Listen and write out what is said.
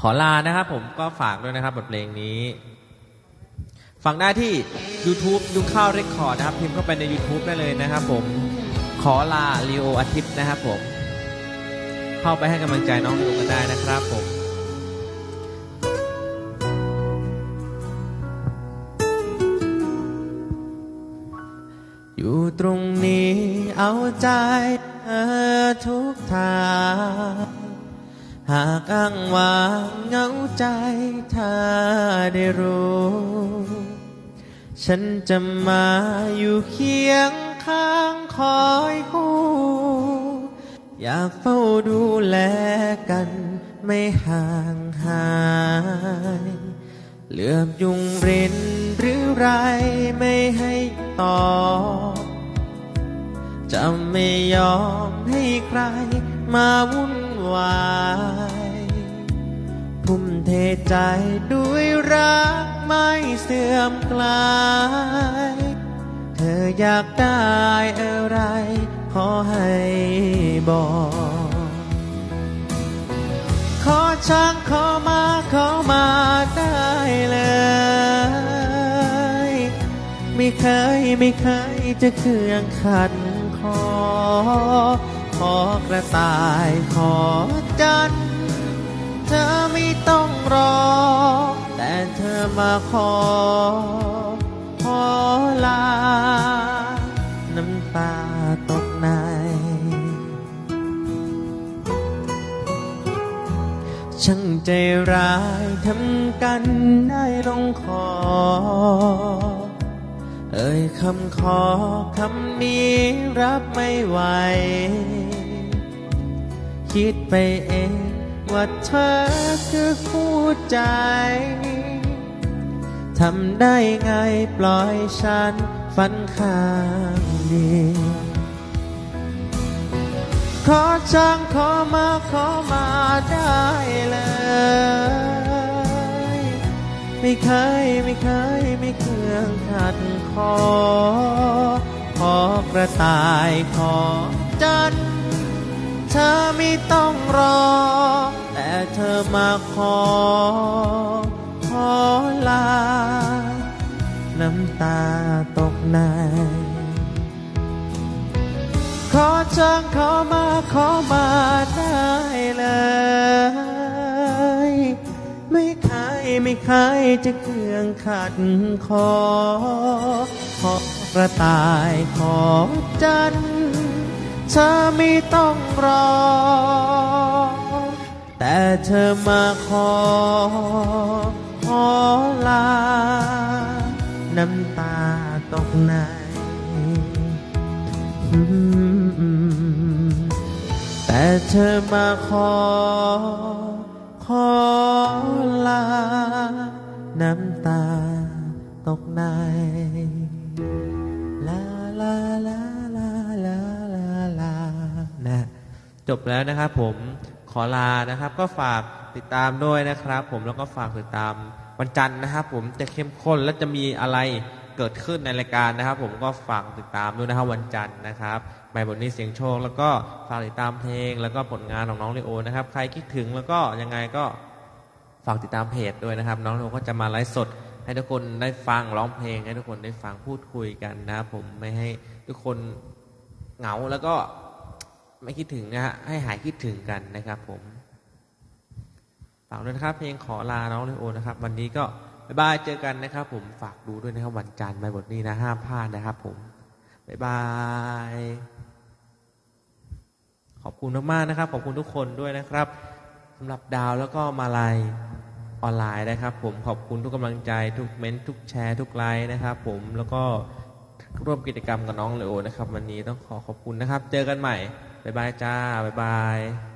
ขอลานะครับผมก็ฝากด้วยนะครับบทเพลงนี้ฟังได้ที่ YouTube ดูข้าวเรคคอร์ดนะครับ พิมพ์เข้าไปใน YouTube ได้เลยนะครับผมขอลาลีโออาทิตย์นะครับผม เข้าไปให้กำลังใจน้องลีโอกันได้นะครับผมอยู่ตรงนี้เอาใจเธอทุกทาง หากอ้างวางเงาใจเธอได้รู้ ฉันจะมาอยู่เคียงข้างคอยคู่อยากเฝ้าดูแลกันไม่ห่างหายเหลือบยุงรินหรือไรไม่ให้ตอบจะไม่ยอมให้ใครมาวุ่น วายทุ่มเทใจด้วยรักไม่เสื่อมคลาย เธออยากได้อะไร ขอให้บอก ขอช้างขอมาขอมาได้เลย ไม่เคยไม่เคยจะเคืองขัดขอ ขอกระต่ายขอจัน เธอไม่ต้องรอ แต่เธอมาขอ ขอลา น้ำตาตกใน ช่างใจร้ายทำกันได้ลงคอ เอ่ยคำขอคำนี้รับไม่ไหว คิดไปเองว่าเธอคือคู่ใจ ทำได้ไงปล่อยฉันฝันข้างเดียวขอช่างขอมาขอมาได้เลย ไม่เคยไม่เคยไม่เค รื่องขัดขอ ขอกระต่ายขอจัน เธอไม่ต้องรอ แต่เธอมาขอ ขอลา น้ำตาตกในขอจางขอมาขอมาได้เลย ไม่เคยไม่เคยจะเคืองขัดขอขอกระต่ายขอจันเธอไม่ต้องรอ แต่เธอมาขอขอลา น้ำตาตกในแต่เธอมาขอ ขอลา น้ำตาตกในลาลาลาลาลาลาลานะจบแล้วนะครับผมขอลานะครับ ก็ฝากติดตามด้วยนะครับ ผมแล้วก็ฝากติดตามวันจันทร์นะครับ ผมจะเข้มข้นและจะมีอะไร เกิดขึ้นในรายการนะครับ ผมก็ฝากติดตามด้วยนะครับวันจันทร์นะครับใหม่บทนี้เสียงโชค แล้วก็ฝากติดตามเพลง แล้วก็ผลงานของน้องเลโอนะครับใครคิดถึงแล้วก็ยังไงก็ฝากติดตามเพจด้วยนะครับ น้องโนก็จะมาไลฟ์สด ให้ทุกคนได้ฟังร้องเพลง ให้ทุกคนได้ฟังพูดคุยกันนะครับผมไม่ให้ทุกคนเหงาแล้วก็ไม่คิดถึงนะฮะให้หายคิดถึงกันนะครับ ผมฝากด้วยนะครับเพลงขอลาน้องเลโอนะครับ วันนี้ก็ บ๊ายบายเจอกันนะครับ ผมฝากดูด้วยนะครับวันจันทร์ใบบทนี้นะห้ามพลาดนะครับ ผมบ๊ายบาย ขอบคุณมากๆนะครับ ขอบคุณทุกคนด้วยนะครับสำหรับดาวแล้วก็มาลายออนไลน์นะครับ ผมขอบคุณทุกกำลังใจทุกเม้นต์ทุกแชร์ทุกไลค์นะครับ ผมแล้วก็ร่วมกิจกรรมกับน้องเลโอนะครับ วันนี้ต้องขอขอบคุณนะครับ เจอกันใหม่บ๊ายบายจ้าบ๊ายบาย